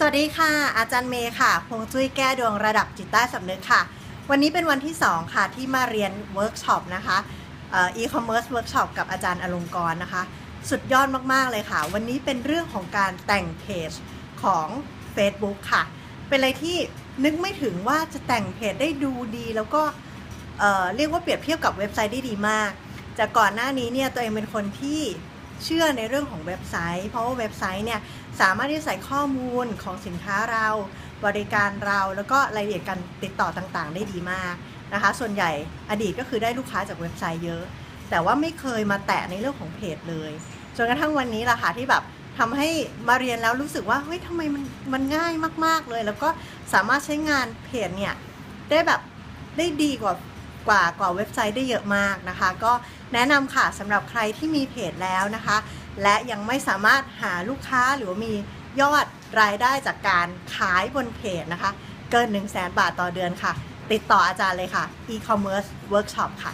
สวัสดีค่ะ อาจารย์เมย์ค่ะพงจุ้ยแก้ดวงระดับจิตใต้สำนึกค่ะ วันนี้เป็นวันที่ 2 ค่ะ ที่มาเรียนเวิร์กช็อปนะคะอีคอมเมิร์ซเวิร์กช็อปกับอาจารย์อลงกรณ์นะคะ สุดยอดมาก ๆ เลยค่ะ วันนี้เป็นเรื่องของการแต่งเพจของ Facebook ค่ะ เป็นอะไรที่นึกไม่ถึงว่าจะแต่งเพจได้ดูดี แล้วก็เเรียกว่าเปรียบเทียบกับเว็บไซต์ได้ดีมาก จากก่อนหน้านี้เนี่ยตัวเองเป็นคนที่ เชื่อในเรื่องของเว็บไซต์ เพราะว่าเว็บไซต์เนี่ยสามารถที่จะใส่ข้อมูลของสินค้าเรา บริการเราแล้วก็รายละเอียดการติดต่อต่างๆ ได้ดีมากนะคะ ส่วนใหญ่อดีตก็คือได้ลูกค้าจากเว็บไซต์เยอะ แต่ว่าไม่เคยมาแตะในเรื่องของเพจเลยจนกระทั่งวันนี้ล่ะค่ะที่แบบทำให้มาเรียนแล้วรู้สึกว่าเฮ้ยทำไมมันมันง่ายมาก ๆเลย แล้วก็สามารถใช้งานเพจเนี่ยได้แบบได้ดีกว่า กว่ากว่าเว็บไซต์ได้เยอะมากนะคะ ก็แนะนำค่ะสำหรับใครที่มีเพจแล้วนะคะ และยังไม่สามารถหาลูกค้าหรือว่ามียอดรายได้จากการขายบนเพจนะคะ เกิน 1 0 0 0 0แบาทต่อเดือนค่ะ ติดต่ออาจารย์เลยค่ะ e-commerce workshop ค่ะ